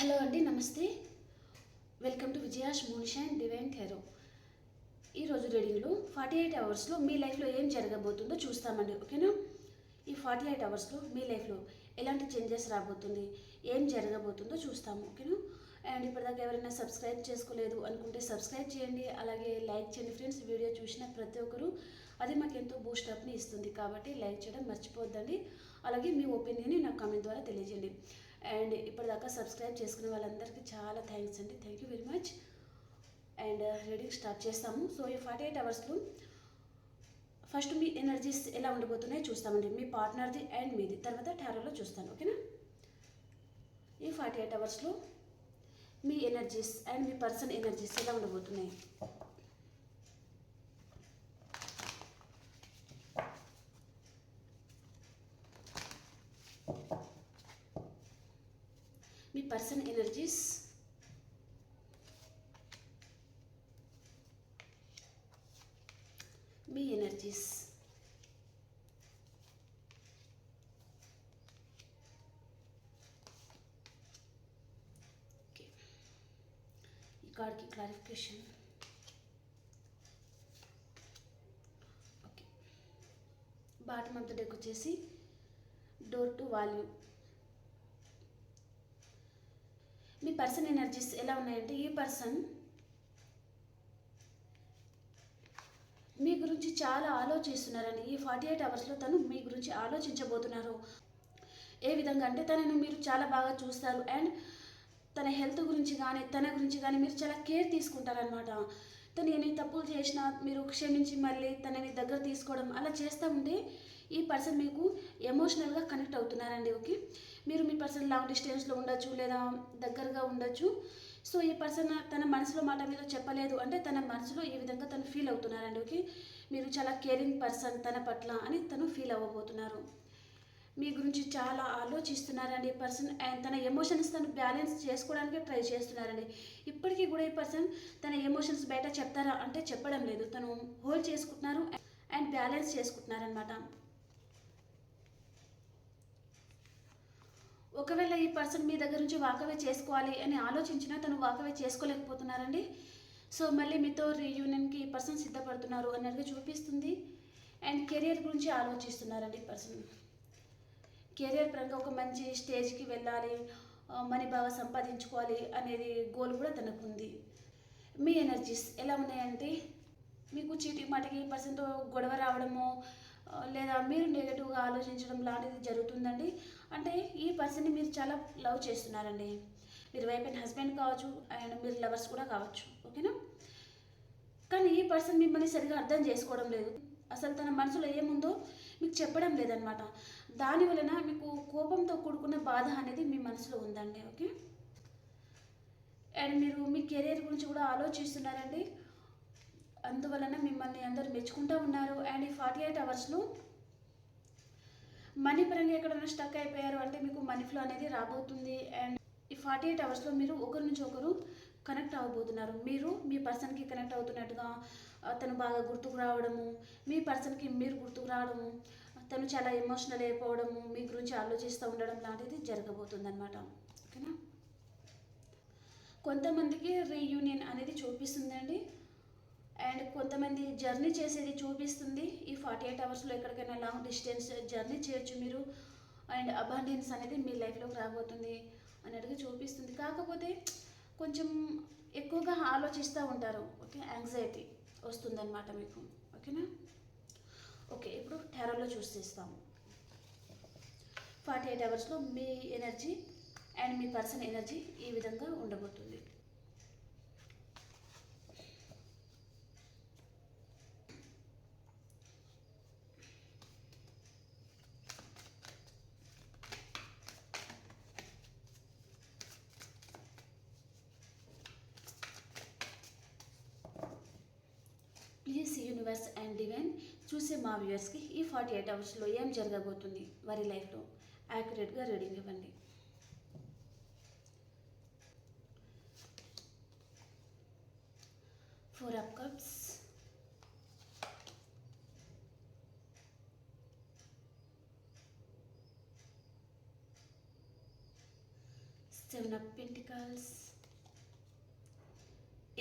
Hello అండి నమస్తే. Welcome to Vijaya's moonshine divine tarot ఈరోజు రీడింగ్లో ఫార్టీ ఎయిట్ అవర్స్లో మీ లైఫ్లో ఏం జరగబోతుందో చూస్తామండి ఓకేనా? ఈ ఫార్టీ ఎయిట్ అవర్స్లో మీ లైఫ్లో ఎలాంటి చేంజెస్ రాబోతుంది ఏం జరగబోతుందో చూస్తాము ఓకేనా? అండ్ ఇప్పటిదాకా ఎవరైనా సబ్స్క్రైబ్ చేసుకోలేదు అనుకుంటే సబ్స్క్రైబ్ చేయండి అలాగే లైక్ చేయండి ఫ్రెండ్స్ వీడియో చూసిన ప్రతి ఒక్కరు అది మాకు ఎంతో బూస్టప్ని ఇస్తుంది కాబట్టి లైక్ చేయడం మర్చిపోద్దండి అలాగే మీ ఒపీనియన్ని నాకు కామెంట్ ద్వారా తెలియజేయండి. అండ్ ఇప్పటిదాకా సబ్స్క్రైబ్ చేసుకున్న వాళ్ళందరికీ చాలా థ్యాంక్స్ అండి. Thank you very much and uh, reading start చేస్తాము. సో ఈ ఫార్టీ ఎయిట్ అవర్స్లో ఫస్ట్ మీ ఎనర్జీస్ ఎలా ఉండిపోతున్నాయో చూస్తామండి. మీ పార్ట్నర్ది అండ్ మీది. తర్వాత టారోలో చూస్తాను. ఓకేనా ఈ ఫార్టీ ఎయిట్ అవర్స్లో మీ ఎనర్జీస్ అండ్ మీ పర్సన్ ఎనర్జీస్ ఎలా ఉండబోతున్నాయి మీ పర్సన్ ఎనర్జీస్ మీ ఎనర్జీస్ ఓకే ఈ clarification okay bottom of the deck వచ్చేసి డోర్ టు వాల్యూ మీ పర్సన్ ఎనర్జీస్ ఎలా ఉన్నాయంటే ఈ పర్సన్ మీ గురించి చాలా ఆలోచిస్తున్నారని ఈ ఫార్టీ ఎయిట్ అవర్స్లో తను మీ గురించి ఆలోచించబోతున్నారు. ఏ విధంగా అంటే తనను మీరు చాలా బాగా చూస్తారు. అండ్ తన హెల్త్ గురించి కానీ తన గురించి కానీ మీరు చాలా కేర్ తీసుకుంటారనమాట తను ఏమి తప్పులు చేసినా మీరు క్షమించి మళ్ళీ తనని దగ్గర తీసుకోవడం అలా చేస్తూ ఉంటే ఈ పర్సన్ మీకు ఎమోషనల్గా కనెక్ట్ అవుతున్నారండి ఓకే? మీరు మీ పర్సన్ లాంగ్ డిస్టెన్స్లో ఉండొచ్చు లేదా దగ్గరగా ఉండొచ్చు. సో ఈ పర్సన్ తన మనసులో మాట మీద చెప్పలేదు అంటే తన మనసులో ఈ విధంగా తను ఫీల్ అవుతున్నారండి ఓకే? మీరు చాలా కేరింగ్ పర్సన్ తన పట్ల అని తను ఫీల్ అవ్వబోతున్నారు. మీ గురించి చాలా ఆలోచిస్తున్నారండి ఈ పర్సన్ అండ్ తన ఎమోషన్స్ తను బ్యాలెన్స్ చేసుకోవడానికి ట్రై చేస్తున్నారండి ఇప్పటికీ కూడా ఈ పర్సన్ తన ఎమోషన్స్ బయట చెప్తారా అంటే చెప్పడం లేదు. తను హోల్డ్ చేసుకుంటున్నారు అండ్ బ్యాలెన్స్ చేసుకుంటున్నారనమాట ఒకవేళ ఈ పర్సన్ మీ దగ్గర నుంచి వాకవే చేసుకోవాలి అని ఆలోచించినా తను వాకవే చేసుకోలేకపోతున్నారండి. సో మళ్ళీ మీతో రీయూనియన్కి ఈ పర్సన్ సిద్ధపడుతున్నారు అన్నట్టుగా చూపిస్తుంది. అండ్ కెరియర్ గురించి ఆలోచిస్తున్నారండి ఈ పర్సన్. కెరియర్ పరంగా ఒక మంచి స్టేజ్కి వెళ్ళాలి మనీ బాగా సంపాదించుకోవాలి అనేది గోల్ కూడా తనకు ఉంది మీ ఎనర్జీస్ ఎలా ఉన్నాయంటే మీకు చీటి మాటకి పర్సన్తో గొడవ రావడము లేదా మీరు నెగటివ్గా ఆలోచించడం లాంటిది జరుగుతుందండి. అంటే ఈ పర్సన్ని మీరు చాలా లవ్ చేస్తున్నారండి. మీరు వైఫ్ అండ్ హస్బెండ్ కావచ్చు అండ్ మీరు లవర్స్ కూడా కావచ్చు ఓకేనా? కానీ ఈ పర్సన్ మిమ్మల్ని సరిగా అర్థం చేసుకోవడం లేదు. అసలు తన మనసులో ఏముందో మీకు చెప్పడం లేదనమాట దాని వలన మీకు కోపంతో కూడుకున్న బాధ అనేది మీ మనసులో ఉందండి ఓకే? అండ్ మీరు మీ కెరీర్ గురించి కూడా ఆలోచిస్తున్నారండి. అందువలన మిమ్మల్ని అందరూ మెచ్చుకుంటూ ఉన్నారు. అండ్ ఈ ఫార్టీ ఎయిట్ అవర్స్లో మనీ పరంగా ఎక్కడైనా స్టక్ అయిపోయారు అంటే మీకు మనీ ఫ్లో అనేది రాబోతుంది. అండ్ ఈ ఫార్టీ ఎయిట్ అవర్స్లో మీరు ఒకరి నుంచి ఒకరు కనెక్ట్ అవ్వబోతున్నారు. మీరు మీ పర్సన్కి కనెక్ట్ అవుతున్నట్టుగా తను బాగా గుర్తుకు రావడము మీ పర్సన్కి మీరు గుర్తుకు రావడము తను చాలా ఎమోషనల్ అయిపోవడము మీ గురించి ఆలోచిస్తూ ఉండడం లాంటిది జరగబోతుంది అనమాట ఓకేనా? కొంతమందికి రీయూనియన్ అనేది చూపిస్తుందండి. అండ్ కొంతమంది జర్నీ చేసేది చూపిస్తుంది. ఈ ఫార్టీ ఎయిట్ అవర్స్లో ఎక్కడికైనా లాంగ్ డిస్టెన్స్ జర్నీ చేయొచ్చు మీరు. అండ్ అబాండెన్స్ అనేది మీ లైఫ్లోకి రాబోతుంది అన్నట్టుగా చూపిస్తుంది. కాకపోతే కొంచెం ఎక్కువగా ఆలోచిస్తూ ఉంటారు. ఓకే? యాంగ్జైటీ వస్తుందన్నమాట మీకు. ఓకేనా? ఓకే ఇప్పుడు టెరర్లో చూసేస్తాము ఫార్టీ ఎయిట్ అవర్స్లో మీ ఎనర్జీ అండ్ మీ పర్సన్ ఎనర్జీ ఈ విధంగా ఉండబోతుంది. యూనివర్స్ అండ్ డివైన్ చూసే మా వ్యూవర్స్కి ఈ ఫార్టీ ఎయిట్ అవర్స్లో ఏం జరగబోతుంది వారి లైఫ్లో? యాక్యురేట్గా రీడింగ్ ఇవ్వండి. Four of cups. Seven of pentacles.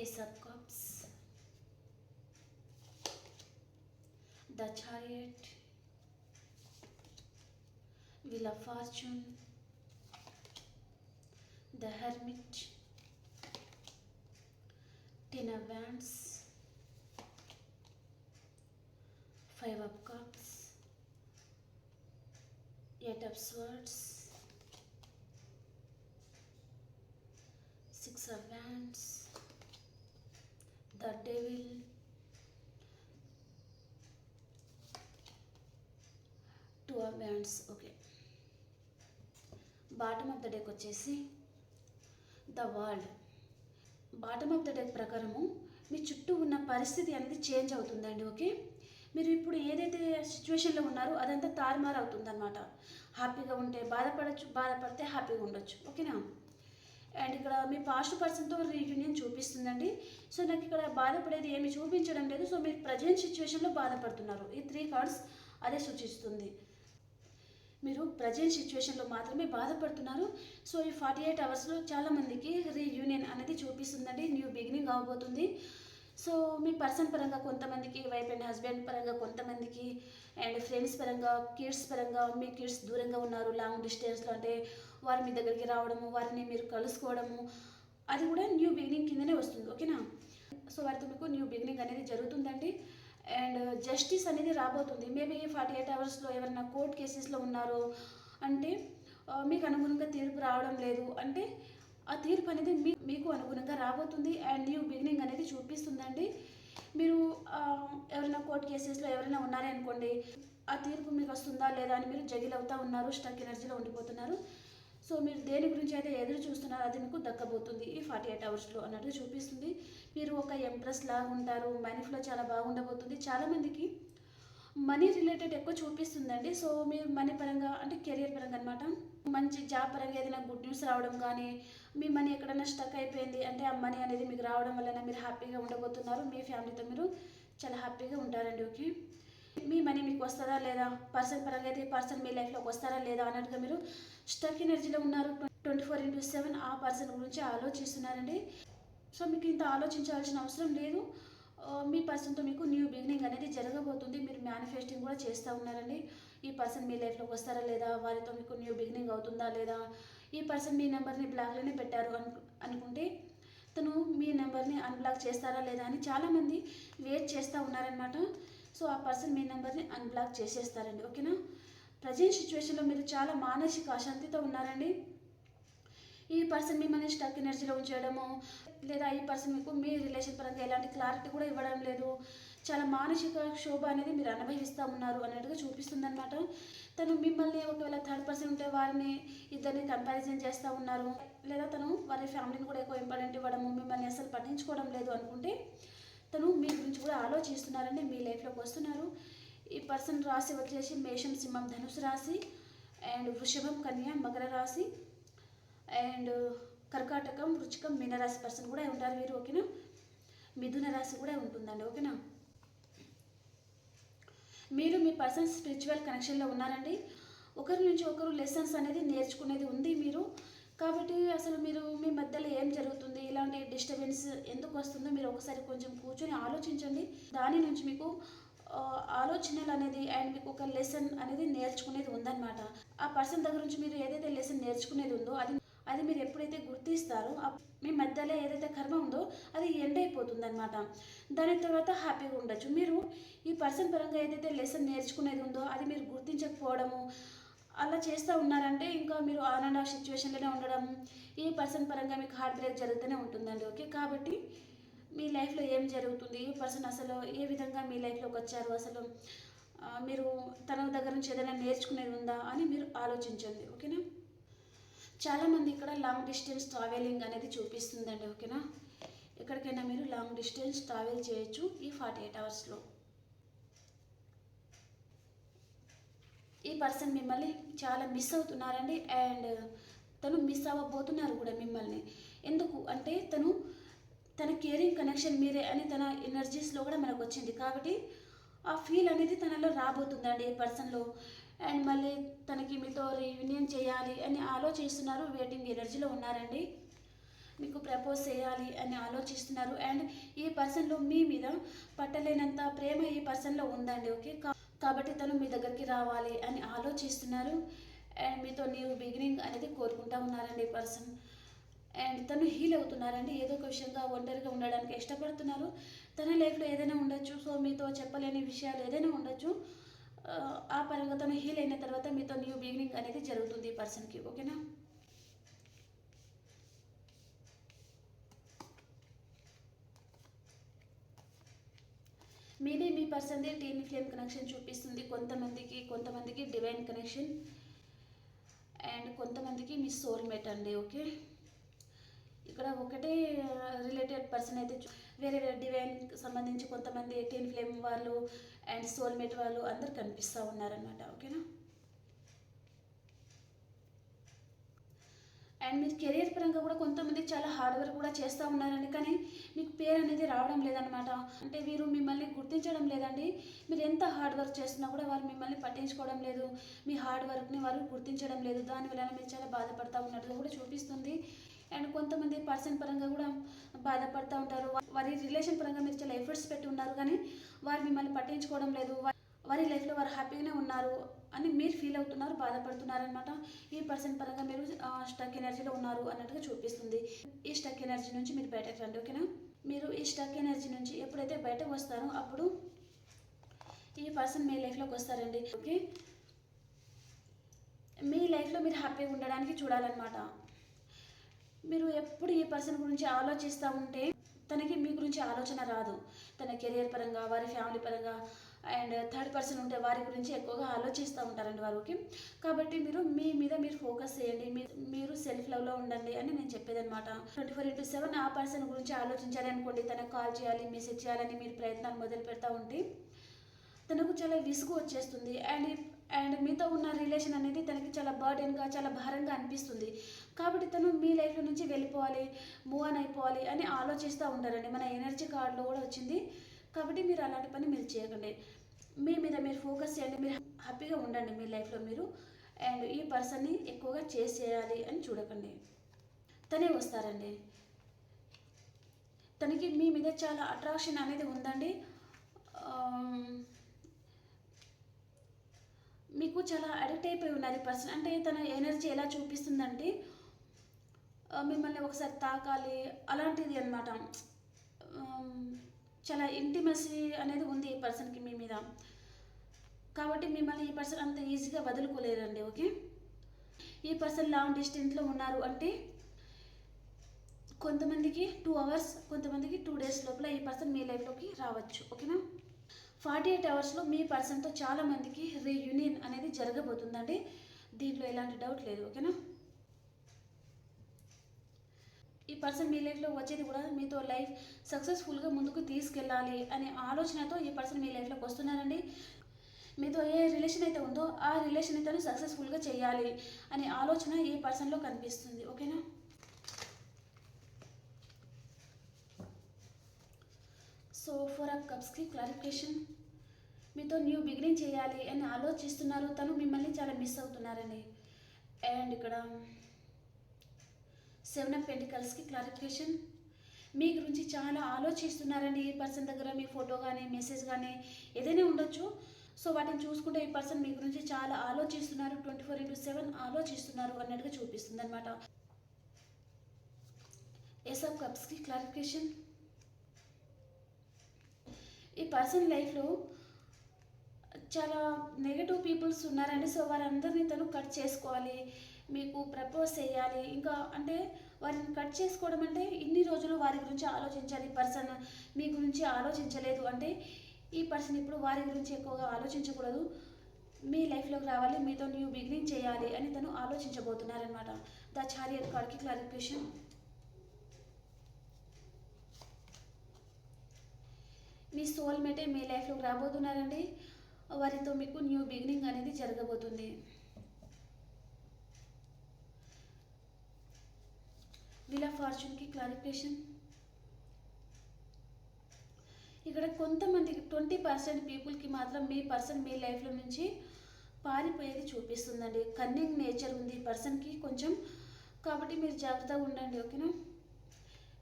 Ace of cups. The Chariot, Wheel of Fortune, the Hermit, Ten of Wands, Five of Cups, Eight of Swords, Six of Wands, the Devil, Two of okay. Bottom of the deck వచ్చేసి the world. Bottom of the deck ప్రకారము మీ చుట్టూ ఉన్న పరిస్థితి అనేది change అవుతుందండి okay? మీరు ఇప్పుడు ఏదైతే సిచ్యువేషన్లో ఉన్నారో అదంతా తారుమారు అవుతుందన్నమాట. హ్యాపీగా ఉంటే బాధపడచ్చు బాధపడితే హ్యాపీగా ఉండొచ్చు ఓకేనా? అండ్ ఇక్కడ మీ పాస్ట్ పర్సన్తో రీయూనియన్ చూపిస్తుందండి. సో నాకు ఇక్కడ బాధపడేది ఏమి చూపించడం లేదు. సో మీరు ప్రజెంట్ సిచ్యువేషన్లో బాధపడుతున్నారు. ఈ త్రీ కార్డ్స్ అదే సూచిస్తుంది. మీరు ప్రజెంట్ సిచ్యువేషన్లో మాత్రమే బాధపడుతున్నారు. సో ఈ ఫార్టీ ఎయిట్ అవర్స్లో చాలామందికి రీయూనియన్ అనేది చూపిస్తుందండి. న్యూ బిగినింగ్ అవబోతుంది. సో మీ పర్సన్ పరంగా కొంతమందికి వైఫ్ అండ్ హస్బెండ్ పరంగా కొంతమందికి అండ్ ఫ్రెండ్స్ పరంగా కిడ్స్ పరంగా మీ కిడ్స్ దూరంగా ఉన్నారు లాంగ్ డిస్టెన్స్లో అంటే వారి మీ దగ్గరికి రావడము వారిని మీరు కలుసుకోవడము అది కూడా న్యూ బిగినింగ్ కిందనే వస్తుంది. ఓకేనా? సో వారితో మీకు న్యూ బిగినింగ్ అనేది జరుగుతుందండి. అండ్ జస్టిస్ uh, అనేది రాబోతుంది. మేబీ ఫార్టీ ఎయిట్ అవర్స్లో ఎవరైనా కోర్ట్ కేసెస్లో ఉన్నారో అంటే మీకు అనుగుణంగా తీర్పు రావడం లేదు. అంటే ఆ తీర్పు అనేది మీ మీకు అనుగుణంగా రాబోతుంది అండ్ న్యూ బిగినింగ్ అనేది చూపిస్తుందండి. మీరు ఎవరైనా కోర్ట్ కేసెస్లో ఎవరైనా ఉన్నారే అనుకోండి ఆ తీర్పు మీకు వస్తుందా లేదా అని మీరు జగిల్ అవుతా ఉన్నారు స్టక్ ఎనర్జీలో ఉండిపోతున్నారు. సో మీరు దేని గురించి అయితే ఎదురు చూస్తున్నారో అది మీకు దక్కబోతుంది. ఈ ఫార్టీ ఎయిట్ అవర్స్లో అన్నట్టు చూపిస్తుంది. మీరు ఒక ఎంప్రెస్ లాగా ఉంటారు. మనీ ఫ్లో చాలా బాగుండబోతుంది. చాలామందికి మనీ రిలేటెడ్ ఎక్కువ చూపిస్తుందండి. సో మీరు మనీ పరంగా అంటే కెరియర్ పరంగా అనమాట మంచి జాబ్ పరంగా ఏదైనా గుడ్ న్యూస్ రావడం కానీ మీ మనీ ఎక్కడైనా స్టక్ అయిపోయింది అంటే ఆ మనీ అనేది మీకు రావడం వలన మీరు హ్యాపీగా ఉండబోతున్నారు. మీ ఫ్యామిలీతో మీరు చాలా హ్యాపీగా ఉంటారండి. ఓకే? మీ మనీ మీకు వస్తుందా లేదా? పర్సన్ పరంగా అయితే పర్సన్ మీ లైఫ్లోకి వస్తారా లేదా? అన్నట్టుగా మీరు స్టక్ ఎనర్జీలో ఉన్నారు. ట్వంటీ ఫోర్ ఇంటూ సెవెన్ ఆ పర్సన్ గురించి ఆలోచిస్తున్నారండి. సో మీకు ఇంత ఆలోచించాల్సిన అవసరం లేదు. మీ పర్సన్తో మీకు న్యూ బిగినింగ్ అనేది జరగబోతుంది. మీరు మేనిఫెస్టింగ్ కూడా చేస్తూ ఉన్నారండి. ఈ పర్సన్ మీ లైఫ్లోకి వస్తారా లేదా? వారితో మీకు న్యూ బిగినింగ్ అవుతుందా లేదా? ఈ పర్సన్ మీ నెంబర్ని బ్లాక్లోనే పెట్టారు అను అనుకుంటే తను మీ నెంబర్ని అన్బ్లాక్ చేస్తారా లేదా అని చాలామంది వెయిట్ చేస్తూ ఉన్నారనమాట సో ఆ పర్సన్ మీ నెంబర్ని అన్బ్లాక్ చేసేస్తారండి. ఓకేనా? ప్రజెంట్ సిచ్యువేషన్లో మీరు చాలా మానసిక అశాంతితో ఉన్నారండి. ఈ పర్సన్ మిమ్మల్ని స్టక్ ఎనర్జీలో ఉంచడము లేదా ఈ పర్సన్ మీకు మీ రిలేషన్ పరంగా ఎలాంటి క్లారిటీ కూడా ఇవ్వడం లేదు. చాలా మానసిక క్షోభ అనేది మీరు అనుభవిస్తూ ఉన్నారు అన్నట్టుగా చూపిస్తుందన్నమాట. తను మిమ్మల్ని ఒకవేళ థర్డ్ పర్సన్ ఉంటే వారిని ఇద్దరిని కంపారిజన్ చేస్తూ ఉన్నారు. లేదా తను వారి ఫ్యామిలీని కూడా ఎక్కువ ఇంపార్టెంట్ ఇవ్వడము మిమ్మల్ని అసలు పట్టించుకోవడం లేదు అనుకుంటే తను మీ గురించి కూడా ఆలోచిస్తున్నారండి మీ లైఫ్లోకి వస్తున్నారు. ఈ పర్సన్ రాశి వచ్చేసి మేషం సింహం ధనుసు రాశి అండ్ వృషభం కన్య మకర రాశి అండ్ కర్కాటకం వృచ్చికం మీనరాశి పర్సన్ కూడా ఉంటారు వీరు ఓకేనా? మిథున రాశి కూడా ఉంటుందండి ఓకేనా? మీరు మీ పర్సన్ స్పిరిచువల్ కనెక్షన్లో ఉన్నారండి. ఒకరి నుంచి ఒకరు లెసన్స్ అనేది నేర్చుకునేది ఉంది మీరు. కాబట్టి అసలు మీరు మీ మధ్యలో ఏం జరుగుతుంది ఇలాంటి డిస్టర్బెన్స్ ఎందుకు వస్తుందో మీరు ఒకసారి కొంచెం కూర్చొని ఆలోచించండి. దాని నుంచి మీకు ఆలోచనలు అనేది అండ్ మీకు ఒక లెసన్ అనేది నేర్చుకునేది ఉందన్నమాట. ఆ పర్సన్ దగ్గర నుంచి మీరు ఏదైతే లెసన్ నేర్చుకునేది ఉందో అది అది మీరు ఎప్పుడైతే గుర్తిస్తారో మీ మధ్యలో ఏదైతే కర్మ ఉందో అది ఎండ్ అయిపోతుంది అనమాట దాని తర్వాత హ్యాపీగా ఉండొచ్చు. మీరు ఈ పర్సన్ పరంగా ఏదైతే లెసన్ నేర్చుకునేది ఉందో అది మీరు గుర్తించకపోవడము అలా చేస్తూ ఉన్నారంటే ఇంకా మీరు ఆన్ అండ్ ఆఫ్ సిచ్యువేషన్లోనే ఉండడం ఈ పర్సన్ పరంగా మీకు హార్ట్ బ్రేక్ జరుగుతూనే ఉంటుందండి. ఓకే కాబట్టి మీ లైఫ్లో ఏం జరుగుతుంది? ఈ పర్సన్ అసలు ఏ విధంగా మీ లైఫ్లోకి వచ్చారు? అసలు మీరు తన దగ్గర నుంచి ఏదైనా నేర్చుకునేది ఉందా అని మీరు ఆలోచించండి ఓకేనా? చాలామంది ఇక్కడ లాంగ్ డిస్టెన్స్ ట్రావెలింగ్ అనేది చూపిస్తుందండి ఓకేనా? ఎక్కడికైనా మీరు లాంగ్ డిస్టెన్స్ ట్రావెల్ చేయొచ్చు ఈ ఫార్టీ ఎయిట్ అవర్స్లో ఈ పర్సన్ మిమ్మల్ని చాలా మిస్ అవుతున్నారండి అండ్ తను మిస్ అవ్వబోతున్నారు కూడా మిమ్మల్ని. ఎందుకు? అంటే తను తన కేరింగ్ కనెక్షన్ మీరే అని తన ఎనర్జీస్లో కూడా మనకు వచ్చింది. కాబట్టి ఆ ఫీల్ అనేది తనలో రాబోతుందండి ఈ పర్సన్లో అండ్ మళ్ళీ తనకి మీతో రీయూనియన్ చేయాలి అని ఆలోచిస్తున్నారు. వెయిటింగ్ ఎనర్జీలో ఉన్నారండి. మీకు ప్రపోజ్ చేయాలి అని ఆలోచిస్తున్నారు. అండ్ ఈ పర్సన్లో మీ మీద పట్టలేనంత ప్రేమ ఈ పర్సన్లో ఉందండి. ఓకే కాబట్టి తను మీ దగ్గరికి రావాలి అని ఆలోచిస్తున్నారు. అండ్ మీతో న్యూ బిగినింగ్ అనేది కోరుకుంటా ఉన్నారండి ఈ పర్సన్ అండ్ తను హీల్ అవుతున్నారండి. ఏదో ఒక విషయంగా ఒంటరిగా ఉండడానికి ఇష్టపడుతున్నారు. తన లైఫ్లో ఏదైనా ఉండొచ్చు. సో మీతో చెప్పలేని విషయాలు ఏదైనా ఉండొచ్చు. ఆ, పరంగా తను హీల్ అయిన తర్వాత మీతో న్యూ బిగినింగ్ అనేది జరుగుతుంది ఈ పర్సన్కి ఓకేనా మీదే మీ పర్సన్దే టీన్ ఫ్లేమ్ కనెక్షన్ చూపిస్తుంది. కొంతమందికి కొంతమందికి డివైన్ కనెక్షన్ అండ్ కొంతమందికి మీ సోల్మేట్ అండి. ఓకే ఇక్కడ ఒకటే రిలేటెడ్ పర్సన్ అయితే వేరే వేరే డివైన్ సంబంధించి కొంతమంది టీన్ ఫ్లేమ్ వాళ్ళు అండ్ సోల్మేట్ వాళ్ళు అందరు కనిపిస్తూ ఉన్నారనమాట ఓకేనా అండ్ మీరు కెరియర్ పరంగా కూడా కొంతమంది చాలా హార్డ్ వర్క్ కూడా చేస్తూ ఉన్నారండి కానీ మీకు పేరు అనేది రావడం లేదనమాట అంటే వీరు మిమ్మల్ని గుర్తించడం లేదండి. మీరు ఎంత హార్డ్ వర్క్ చేస్తున్నా కూడా వారు మిమ్మల్ని పట్టించుకోవడం లేదు. మీ హార్డ్ వర్క్ని వారు గుర్తించడం లేదు. దానివల్ల మీరు చాలా బాధపడతా ఉన్నట్లు కూడా చూపిస్తుంది. అండ్ కొంతమంది పర్సన్ పరంగా కూడా బాధపడుతూ ఉంటారు. వారి రిలేషన్ పరంగా మీరు చాలా ఎఫర్ట్స్ పెట్టి ఉన్నారు. కానీ వారు మిమ్మల్ని పట్టించుకోవడం లేదు. వారి లైఫ్లో వారు హ్యాపీగానే ఉన్నారు అని మీరు ఫీల్ అవుతున్నారు బాధపడుతున్నారు అనమాట ఈ పర్సన్ పరంగా మీరు స్టక్ ఎనర్జీలో ఉన్నారు అన్నట్టుగా చూపిస్తుంది. ఈ స్టక్ ఎనర్జీ నుంచి మీరు బయటకు రండి ఓకేనా మీరు ఈ స్టక్ ఎనర్జీ నుంచి ఎప్పుడైతే బయటకు వస్తారో అప్పుడు ఈ పర్సన్ మీ లైఫ్లోకి వస్తారండి ఓకే మీ లైఫ్లో మీరు హ్యాపీగా ఉండడానికి చూడాలన్నమాట. మీరు ఎప్పుడు ఈ పర్సన్ గురించి ఆలోచిస్తూ ఉంటే తనకి మీ గురించి ఆలోచన రాదు. తన కెరియర్ పరంగా వారి ఫ్యామిలీ పరంగా అండ్ థర్డ్ పర్సన్ ఉంటే వారి గురించి ఎక్కువగా ఆలోచిస్తూ ఉంటారండి వారికి కాబట్టి మీరు మీ మీద మీరు ఫోకస్ చేయండి. మీ- మీరు సెల్ఫ్ లవ్లో ఉండండి అని నేను చెప్పేదన్నమాట. ట్వంటీ ఫోర్ ఇంటూ సెవెన్ ఆ పర్సన్ గురించి ఆలోచించాలి అనుకోండి. తనకు కాల్ చేయాలి మెసేజ్ చేయాలని మీరు ప్రయత్నాలు మొదలు పెడతా ఉంటే తనకు చాలా విసుగు వచ్చేస్తుంది. అండ్ అండ్ మీతో ఉన్న రిలేషన్ అనేది తనకి చాలా బర్డెన్గా చాలా భారంగా అనిపిస్తుంది. కాబట్టి తను మీ లైఫ్లో నుంచి వెళ్ళిపోవాలి మూవ్ ఆన్ అయిపోవాలి అని ఆలోచిస్తూ ఉంటారండి మన ఎనర్జీ కార్డులో కూడా వచ్చింది. కాబట్టి మీరు అలాంటి పని మీరు చేయకండి. మీ మీద మీరు ఫోకస్ చేయండి. మీరు హ్యాపీగా ఉండండి మీ లైఫ్లో మీరు. అండ్ ఈ పర్సన్ని ఎక్కువగా చేసేయాలి అని చూడకండి. తనే వస్తారండి. తనకి మీ మీద చాలా అట్రాక్షన్ అనేది ఉందండి. మీకు చాలా అడిక్ట్ అయిపోయి ఉన్నారు ఈ పర్సన్ అంటే తన ఎనర్జీ ఎలా చూపిస్తుందంటే మిమ్మల్ని ఒకసారి తాకాలి అలాంటిది అనమాట చాలా ఇంటిమసీ అనేది ఉంది ఈ పర్సన్కి మీ మీద. కాబట్టి మిమ్మల్ని ఈ పర్సన్ అంత ఈజీగా వదులుకోలేరండి ఓకే? ఈ పర్సన్ లాంగ్ డిస్టెన్స్లో ఉన్నారు అంటే కొంతమందికి టూ అవర్స్ కొంతమందికి టూ డేస్ లోపల ఈ పర్సన్ మీ లైఫ్లోకి రావచ్చు ఓకేనా ఫార్టీ ఎయిట్ అవర్స్లో మీ పర్సన్తో చాలామందికి రీయూనియన్ అనేది జరగబోతుందండి. దీంట్లో ఎలాంటి డౌట్ లేదు ఓకేనా ఈ పర్సన్ మీ లైఫ్లో వచ్చేది కూడా మీతో లైఫ్ సక్సెస్ఫుల్గా ముందుకు తీసుకెళ్ళాలి అనే ఆలోచనతో ఈ పర్సన్ మీ లైఫ్లోకి వస్తున్నారండి. మీతో ఏ రిలేషన్ అయితే ఉందో ఆ రిలేషన్ అయితే సక్సెస్ఫుల్గా చేయాలి అనే ఆలోచన ఈ పర్సన్లో కనిపిస్తుంది ఓకేనా సో ఫోర్ ఆఫ్ కప్స్కి క్లారిఫికేషన్. మీతో న్యూ బిగినింగ్ చేయాలి అని ఆలోచిస్తున్నారు. తను మిమ్మల్ని చాలా మిస్ అవుతున్నారండి అండ్ ఇక్కడ సెవెన్ ఆఫ్ పెంటికల్స్కి క్లారిఫికేషన్. మీ గురించి చాలా ఆలోచిస్తున్నారండి. ఈ పర్సన్ దగ్గర మీ ఫోటో కానీ మెసేజ్ కానీ ఏదైనా ఉండొచ్చు. సో వాటిని చూసుకుంటే ఈ పర్సన్ మీ గురించి చాలా ఆలోచిస్తున్నారు. ట్వంటీ ఫోర్ ఇంటూ సెవెన్ ఆలోచిస్తున్నారు అన్నట్టుగా చూపిస్తుంది అనమాట ఎస్ ఆఫ్ కప్స్కి క్లారిఫికేషన్. ఈ పర్సన్ లైఫ్లో చాలా నెగటివ్ పీపుల్స్ ఉన్నారండి. సో వారందరినీ తను కట్ చేసుకోవాలి. మీకు ప్రపోజ్ చేయాలి. ఇంకా అంటే వారిని కట్ చేసుకోవడం అంటే ఇన్ని రోజులు వారి గురించి ఆలోచించాలి. పర్సన్ మీ గురించి ఆలోచించలేదు అంటే ఈ పర్సన్ ఇప్పుడు వారి గురించి ఎక్కువగా ఆలోచించకూడదు. మీ లైఫ్లోకి రావాలి. మీతో న్యూ బిగినింగ్ చేయాలి అని తను ఆలోచించబోతున్నారనమాట ద చారియర్ కార్డ్కి క్లారిఫికేషన్ మీ సోల్మేటే మీ లైఫ్లోకి రాబోతున్నారండి? వారితో మీకు న్యూ బిగినింగ్ అనేది జరగబోతుంది. విలా ఫార్చ్యూన్కి క్లారిఫికేషన్ ఇక్కడ కొంతమంది ట్వంటీ పర్సెంట్ పీపుల్కి మాత్రం మీ పర్సన్ మీ లైఫ్లో నుంచి పారిపోయేది చూపిస్తుందండి. కన్నింగ్ నేచర్ ఉంది పర్సన్కి కొంచెం. కాబట్టి మీరు జాగ్రత్తగా ఉండండి ఓకేనా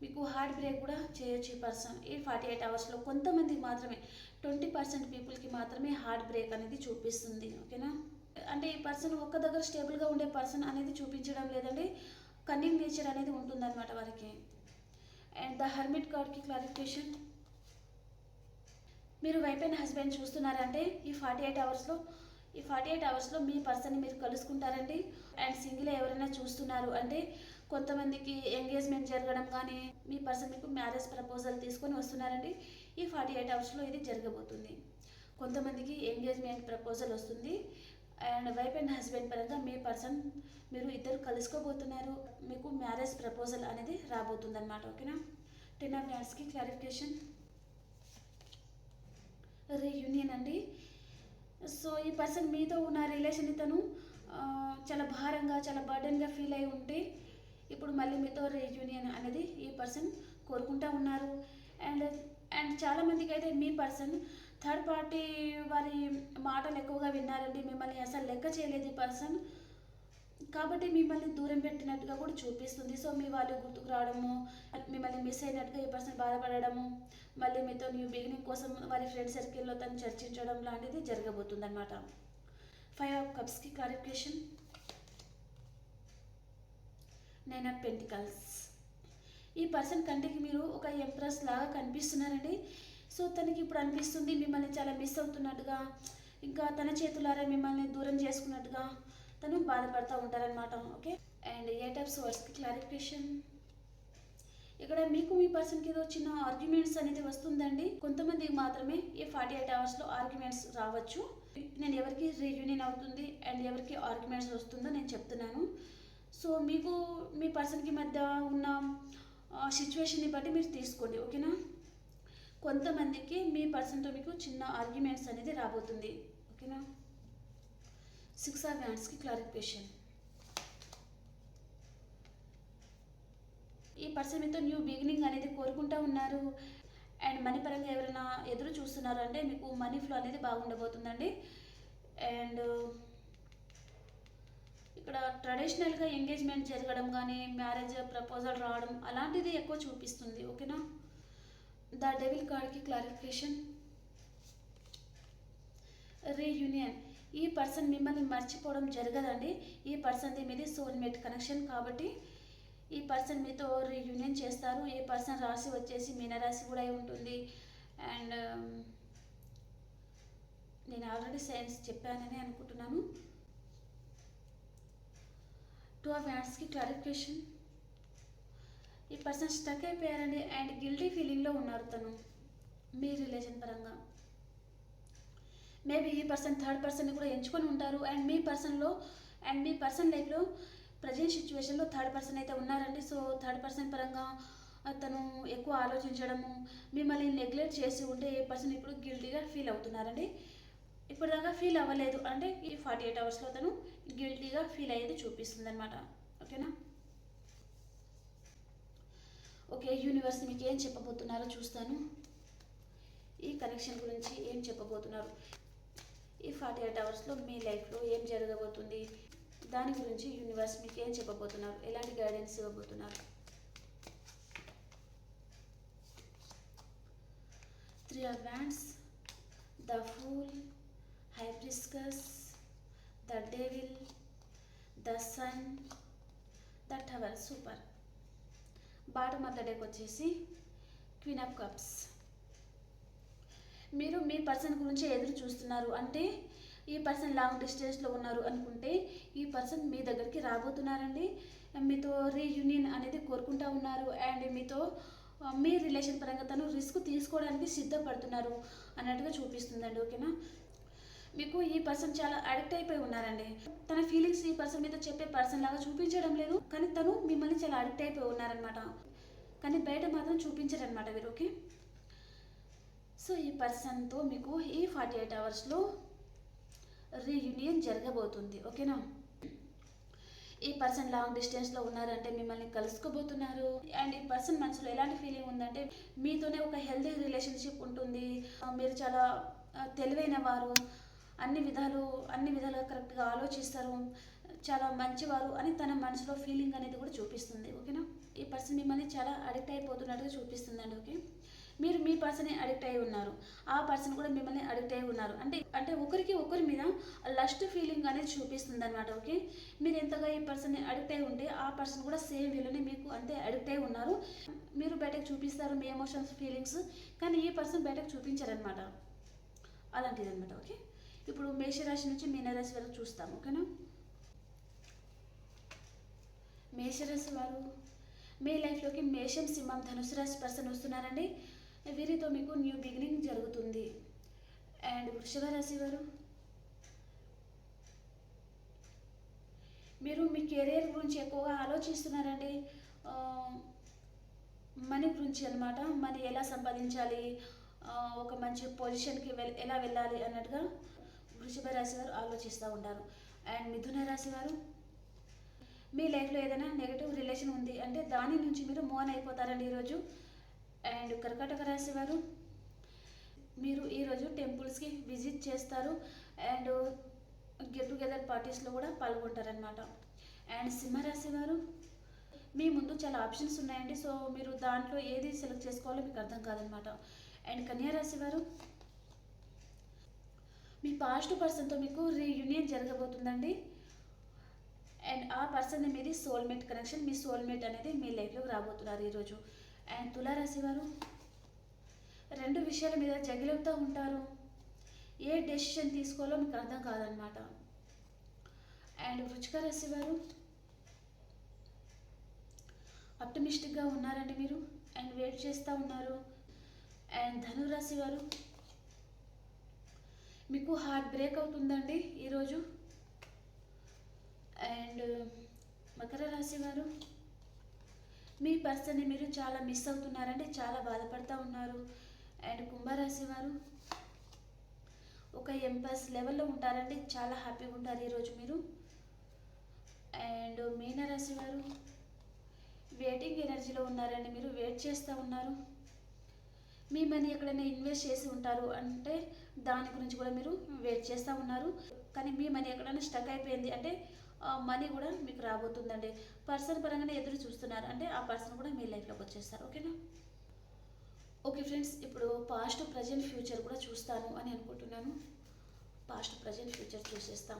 మీకు హార్ట్ బ్రేక్ కూడా చేయొచ్చు ఈ పర్సన్ ఈ ఫార్టీ ఎయిట్ అవర్స్లో కొంతమందికి మాత్రమే ట్వంటీ పర్సెంట్ పీపుల్కి మాత్రమే హార్ట్ బ్రేక్ అనేది చూపిస్తుంది ఓకేనా అంటే ఈ పర్సన్ ఒక్క దగ్గర స్టేబుల్గా ఉండే పర్సన్ అనేది చూపించడం లేదండి కన్నింగ్ నేచర్ అనేది ఉంటుందన్నమాట వారికి. అండ్ ద హర్మిట్ కార్డ్కి క్లారిఫికేషన్ మీరు వైఫ్ అండ్ హస్బెండ్ చూస్తున్నారంటే ఈ ఫార్టీ ఎయిట్ అవర్స్లో ఈ ఫార్టీ ఎయిట్ అవర్స్లో మీ పర్సన్ని మీరు కలుసుకుంటారండి. అండ్ సింగిల్ ఎవరైనా చూస్తున్నారు అంటే కొంతమందికి ఎంగేజ్మెంట్ జరగడం కానీ మీ పర్సన్ మీకు మ్యారేజ్ ప్రపోజల్ తీసుకొని వస్తున్నారండి. ఈ ఫార్టీ ఎయిట్ అవర్స్లో ఇది జరగబోతుంది. కొంతమందికి ఎంగేజ్మెంట్ ప్రపోజల్ వస్తుంది. అండ్ వైఫ్ అండ్ హస్బెండ్ పరంగా మీ పర్సన్ మీరు ఇద్దరు కలుసుకోబోతున్నారు. మీకు మ్యారేజ్ ప్రపోజల్ అనేది రాబోతుంది అనమాట ఓకేనా? టెన్ ఆఫ్ డాన్స్కి క్లారిఫికేషన్. రీయూనియన్ అండి. సో ఈ పర్సన్ మీతో ఉన్న రిలేషన్ ఇతను చాలా భారంగా చాలా బర్డెన్గా ఫీల్ అయి ఉంటే ఇప్పుడు మళ్ళీ మీతో రీయూనియన్ అనేది ఈ పర్సన్ కోరుకుంటా ఉన్నారు. అండ్ అండ్ చాలామందికి అయితే మీ పర్సన్ థర్డ్ పార్టీ వారి మాటలు ఎక్కువగా విన్నారండి. మిమ్మల్ని అసలు లెక్క చేయలేదు ఈ పర్సన్ కాబట్టి మిమ్మల్ని దూరం పెట్టినట్టుగా కూడా చూపిస్తుంది. సో మీ వాళ్ళు గుర్తుకు రావడము మిమ్మల్ని మిస్ అయినట్టుగా ఈ పర్సన్ బాధపడడము మళ్ళీ మీతో న్యూ బిగినింగ్ కోసం వారి ఫ్రెండ్ సర్కిల్లో తను చర్చించడం లాంటిది జరగబోతుంది అనమాట ఫైవ్ ఆఫ్ కప్స్కి క్లారిఫికేషన్ నైన్ ఆఫ్ పెంటికల్స్ ఈ పర్సన్ కంటికి మీరు ఒక ఎంప్రెస్ లాగా కనిపిస్తున్నారండి. సో తనకి ఇప్పుడు అనిపిస్తుంది మిమ్మల్ని చాలా మిస్ అవుతున్నట్టుగా ఇంకా తన చేతులారా మిమ్మల్ని దూరం చేసుకున్నట్టుగా తను బాధపడుతూ ఉంటారనమాట ఓకే అండ్ ఎయిట్ ఆఫ్ సోర్స్కి క్లారిఫికేషన్ ఇక్కడ మీకు మీ పర్సన్కి ఏదో చిన్న ఆర్గ్యుమెంట్స్ అనేది వస్తుందండి. కొంతమందికి మాత్రమే ఈ ఫార్టీ ఎయిట్ అవర్స్లో ఆర్గ్యుమెంట్స్ రావచ్చు. నేను ఎవరికి రీయూనియన్ అవుతుంది అండ్ ఎవరికి ఆర్గ్యుమెంట్స్ వస్తుందో నేను చెప్తున్నాను. సో మీకు మీ పర్సన్కి మధ్య ఉన్న సిచ్యువేషన్ని బట్టి మీరు తీసుకోండి ఓకేనా? కొంతమందికి మీ పర్సన్తో మీకు చిన్న ఆర్గ్యుమెంట్స్ అనేది రాబోతుంది ఓకేనా? సిక్స్ ఆఫ్ హ్యాండ్స్కి క్లారిఫికేషన్. ఈ పర్సన్ మీతో న్యూ బిగినింగ్ అనేది కోరుకుంటా ఉన్నారు. అండ్ మనీ పరంగా ఎవరైనా ఎదురు చూస్తున్నారు అంటే మీకు మనీ ఫ్లో అనేది బాగుండబోతుందండి. అండ్ ఇక్కడ ట్రెడిషనల్గా ఎంగేజ్మెంట్ జరగడం కానీ మ్యారేజ్ ప్రపోజల్ రావడం అలాంటిది ఎక్కువ చూపిస్తుంది ఓకేనా? ద డెవిల్ కార్డ్కి క్లారిఫికేషన్ రీయూనియన్ ఈ పర్సన్ మిమ్మల్ని మర్చిపోవడం జరగదండి. ఈ పర్సన్ది మీది సోల్మేట్ కనెక్షన్ కాబట్టి ఈ పర్సన్ మీతో రీయూనియన్ చేస్తారు. ఈ పర్సన్ రాశి వచ్చేసి మీనరాశి కూడా అయి ఉంటుంది. అండ్ um, నేను ఆల్రెడీ సైన్స్ చెప్పానని అనుకుంటున్నాను. టూ ఆఫ్ హ్యాండ్స్కి క్లారిఫికేషన్ ఈ పర్సన్ స్టక్ అయిపోయారండి అండ్ గిల్టీ ఫీలింగ్లో ఉన్నారు తను. మీ రిలేషన్ పరంగా. మేబీ ఈ పర్సన్ థర్డ్ పర్సన్ని కూడా ఎంచుకొని ఉంటారు అండ్ మీ పర్సన్లో అండ్ మీ పర్సన్ లైఫ్లో ప్రజెంట్ సిచ్యువేషన్లో థర్డ్ పర్సన్ అయితే ఉన్నారండి. సో థర్డ్ పర్సన్ పరంగా తను ఎక్కువ ఆలోచించడము మిమ్మల్ని నెగ్లెక్ట్ చేసి ఉంటే ఏ పర్సన్ ఇప్పుడు గిల్టీగా ఫీల్ అవుతున్నారండి? ఇప్పటిదాకా ఫీల్ అవ్వలేదు. అంటే ఈ ఫార్టీ ఎయిట్ అవర్స్లో తను గిల్టీగా ఫీల్ అయ్యేది చూపిస్తుంది అనమాట ఓకేనా? ఓకే యూనివర్స్ మీకు ఏం చెప్పబోతున్నారో చూస్తాను. ఈ కనెక్షన్ గురించి ఏం చెప్పబోతున్నారు? ఈ ఫార్టీ ఎయిట్ అవర్స్లో మీ లైఫ్లో ఏం జరగబోతుంది? దాని గురించి యూనివర్స్ మీకు ఏం చెప్పబోతున్నారు? ఎలాంటి గైడెన్స్ ఇవ్వబోతున్నారు? Three of the fool hibiscus the devil the sun the tower super. Bottom of the deck వచ్చేసి క్వీన్ ఆఫ్ కప్స్. మీరు మీ పర్సన్ గురించి ఎదురు చూస్తున్నారు. అంటే ఈ పర్సన్ లాంగ్ డిస్టెన్స్లో ఉన్నారు అనుకుంటే ఈ పర్సన్ మీ దగ్గరికి రాబోతున్నారండి. మీతో రీయూనియన్ అనేది కోరుకుంటా ఉన్నారు. అండ్ మీతో మీ రిలేషన్ పరంగా తను రిస్క్ తీసుకోవడానికి సిద్ధపడుతున్నారు అన్నట్టుగా చూపిస్తుందండి. ఓకేనా? మీకు ఈ పర్సన్ చాలా అడిక్ట్ అయిపోయి ఉన్నారండి. తన ఫీలింగ్స్ ఈ పర్సన్ మీద చెప్పే పర్సన్ లాగా చూపించడం లేదు. కానీ తను మిమ్మల్ని చాలా అడిక్ట్ అయిపోయి ఉన్నారనమాట కానీ బయట మాత్రం చూపించారనమాట మీరు ఓకే సో ఈ పర్సన్తో మీకు ఈ ఫార్టీ ఎయిట్ అవర్స్లో రీయూనియన్ జరగబోతుంది ఓకేనా ఈ పర్సన్ లాంగ్ డిస్టెన్స్లో ఉన్నారంటే మిమ్మల్ని కలుసుకోబోతున్నారు. అండ్ ఈ పర్సన్ మనసులో ఎలాంటి ఫీలింగ్ ఉందంటే మీతోనే ఒక హెల్తీ రిలేషన్షిప్ ఉంటుంది. మీరు చాలా తెలివైన వారు. అన్ని విధాలు అన్ని విధాలుగా కరెక్ట్గా ఆలోచిస్తారు. చాలా మంచివారు అని తన మనసులో ఫీలింగ్ అనేది కూడా చూపిస్తుంది ఓకేనా ఈ పర్సన్ మిమ్మల్ని చాలా అడిక్ట్ అయిపోతున్నట్టుగా చూపిస్తుందండి ఓకే మీరు మీ పర్సన్ అడిక్ట్ అయి ఉన్నారు. ఆ పర్సన్ కూడా మిమ్మల్ని అడిక్ట్ అయి ఉన్నారు. అంటే అంటే ఒకరికి ఒకరి మీద లస్ట్ ఫీలింగ్ అనేది చూపిస్తుంది అనమాట ఓకే మీరు ఎంతగా ఈ పర్సన్ అడిక్ట్ అయి ఉంటే ఆ పర్సన్ కూడా సేమ్ వీళ్ళని మీకు అంతే అడిక్ట్ అయి ఉన్నారు. మీరు బయటకు చూపిస్తారు మీ ఎమోషన్స్ ఫీలింగ్స్ కానీ ఈ పర్సన్ బయటకు చూపించారనమాట అలాంటిది అనమాట ఓకే ఇప్పుడు మేషరాశి నుంచి మీనరాశి వరకు చూస్తాం ఓకేనా? మేషరాశి వారు మీ లైఫ్లోకి మేషం సింహం ధనుసు రాశి పర్సన్ వస్తున్నారండి. వీరితో మీకు న్యూ బిగినింగ్ జరుగుతుంది. అండ్ వృషభ రాశి వారు మీరు మీ కెరీర్ గురించి ఎక్కువగా ఆలోచిస్తున్నారండి. మనీ గురించి అనమాట మనీ ఎలా సంపాదించాలి? ఒక మంచి పొజిషన్కి వెల్ ఎలా వెళ్ళాలి అన్నట్టుగా. వృషభ రాశి వారు ఆలోచిస్తూ ఉంటారు. అండ్ మిథున రాశి వారు మీ లైఫ్లో ఏదైనా నెగిటివ్ రిలేషన్ ఉంది అంటే దాని నుంచి మీరు మోన్ అయిపోతారండి ఈరోజు. అండ్ కర్కాటక రాశి వారు మీరు ఈరోజు టెంపుల్స్కి విజిట్ చేస్తారు. అండ్ గెట్ టుగెదర్ పార్టీస్లో కూడా పాల్గొంటారనమాట అండ్ సింహరాశి వారు మీ ముందు చాలా ఆప్షన్స్ ఉన్నాయండి. సో మీరు దాంట్లో ఏది సెలెక్ట్ చేసుకోవాలో మీకు అర్థం కాదనమాట అండ్ కన్యారాశి వారు మీ పాస్ట్ పర్సన్తో మీకు రీయూనియన్ జరగబోతుందండి. అండ్ ఆ పర్సన్ మీది సోల్మేట్ కనెక్షన్ మీ సోల్మేట్ అనేది మీ లైఫ్లోకి రాబోతున్నారు ఈరోజు. అండ్ తులారాశి వారు రెండు విషయాల మీద జగిలవుతూ ఉంటారు. ఏ డెసిషన్ తీసుకోవాలో మీకు అర్థం కాదనమాట అండ్ రుచిక రాశి వారు ఆప్టమిస్టిక్గా ఉన్నారండి మీరు. అండ్ వెయిట్ చేస్తూ ఉన్నారు. అండ్ ధనురాశి వారు మీకు హార్ట్ బ్రేక్ అవుతుందండి ఈరోజు. అండ్ uh, మకర రాశి వారు మీ పర్సన్ని మీరు చాలా మిస్ అవుతున్నారండి చాలా బాధపడుతూ ఉన్నారు. అండ్ కుంభరాశి వారు ఒక ఎంపస్ లెవెల్లో ఉంటారండి చాలా హ్యాపీగా ఉంటారు ఈరోజు మీరు. అండ్ మీనరాశి వారు వెయిటింగ్ ఎనర్జీలో ఉన్నారండి మీరు వెయిట్ చేస్తూ ఉన్నారు. మీ మనీ ఎక్కడైనా ఇన్వెస్ట్ చేసి ఉంటారు అంటే దాని గురించి కూడా మీరు వెయిట్ చేస్తూ ఉన్నారు. కానీ మీ మనీ ఎక్కడైనా స్టక్ అయిపోయింది అంటే మనీ కూడా మీకు రాబోతుందండి. పర్సన్ పరంగానే ఎదురు చూస్తున్నారు అంటే ఆ పర్సన్ కూడా మీ లైఫ్లోకి వచ్చేస్తారు. ఓకేనా? ఓకే ఫ్రెండ్స్ ఇప్పుడు పాస్ట్ ప్రజెంట్ ఫ్యూచర్ కూడా చూస్తాను అని అనుకుంటున్నాను. పాస్ట్ ప్రజెంట్ ఫ్యూచర్ చూసేస్తాం.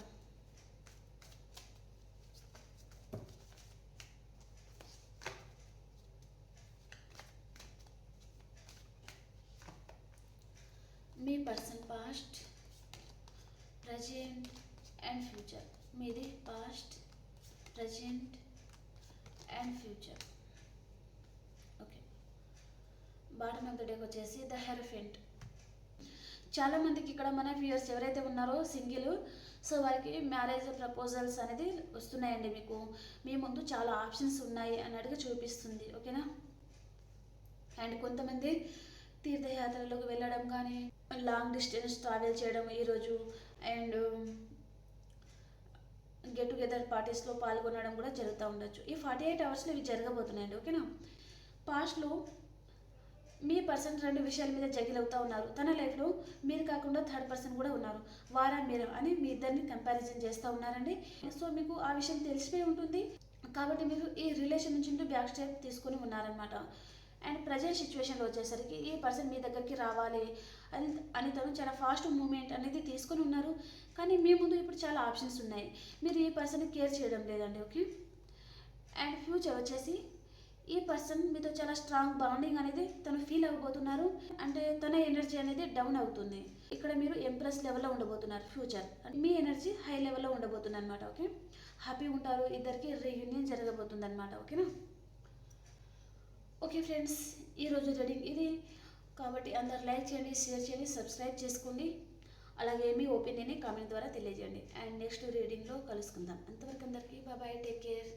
మీ person past present and future మీది past present and future okay bottom of the డేకి వచ్చేసి ద హెరఫెంట్ చాలామందికి ఇక్కడ మన వ్యూయర్స్ ఎవరైతే ఉన్నారో సింగిల్ సో వారికి మ్యారేజ్ ప్రపోజల్స్ అనేది వస్తున్నాయండి మీకు. మీ ముందు చాలా ఆప్షన్స్ ఉన్నాయి అన్నట్టుగా చూపిస్తుంది. ఓకేనా అండ్ కొంతమంది తీర్థయాత్రలకు వెళ్ళడం కానీ లాంగ్ డిస్టెన్స్ ట్రావెల్ చేయడం ఈరోజు అండ్ గెట్ టుగెదర్ పార్టీస్లో పాల్గొనడం కూడా జరుగుతూ ఉండొచ్చు. ఈ ఫార్టీ ఎయిట్ అవర్స్లో ఇవి జరగబోతున్నాయండి ఓకేనా? పాస్ట్లో మీ పర్సన్ రెండు విషయాల మీద జగిల్ అవుతూ ఉన్నారు. తన లైఫ్లో మీరు కాకుండా థర్డ్ పర్సన్ కూడా ఉన్నారు. వారా మీరు అని మీ ఇద్దరిని కంపారిజన్ చేస్తూ ఉన్నారండి. సో మీకు ఆ విషయం తెలిసిపోయి ఉంటుంది. కాబట్టి మీరు ఈ రిలేషన్ నుంచి బ్యాక్ స్టెప్ తీసుకొని ఉన్నారనమాట అండ్ ప్రజెంట్ సిచ్యువేషన్లో వచ్చేసరికి ఈ పర్సన్ మీ దగ్గరికి రావాలి అని అని తను చాలా ఫాస్ట్ మూమెంట్ అనేది తీసుకొని ఉన్నారు. కానీ మీ ముందు ఇప్పుడు చాలా ఆప్షన్స్ ఉన్నాయి. మీరు ఈ పర్సన్ కేర్ చేయడం లేదండి ఓకే అండ్ ఫ్యూచర్ వచ్చేసి ఈ పర్సన్ మీతో చాలా స్ట్రాంగ్ బాండింగ్ అనేది తను ఫీల్ అవ్వబోతున్నారు. అంటే తన ఎనర్జీ అనేది డౌన్ అవుతుంది. ఇక్కడ మీరు ఎంప్రెస్ లెవెల్లో ఉండబోతున్నారు ఫ్యూచర్ మీ ఎనర్జీ హై లెవెల్లో ఉండబోతుంది అనమాట ఓకే హ్యాపీ ఉంటారు. ఇద్దరికి రీయూనియన్ జరగబోతుంది అనమాట ఓకేనా ఓకే ఫ్రెండ్స్ ఈరోజు రీడింగ్ ఇది. కాబట్టి అందరు లైక్ చేయండి షేర్ చేయండి సబ్స్క్రైబ్ చేసుకోండి. అలాగే మీ ఒపీనియన్ని కామెంట్ ద్వారా తెలియజేయండి. అండ్ నెక్స్ట్ రీడింగ్లో కలుసుకుందాం. అంతవరకు అందరికీ బాబాయ్ టేక్ కేర్.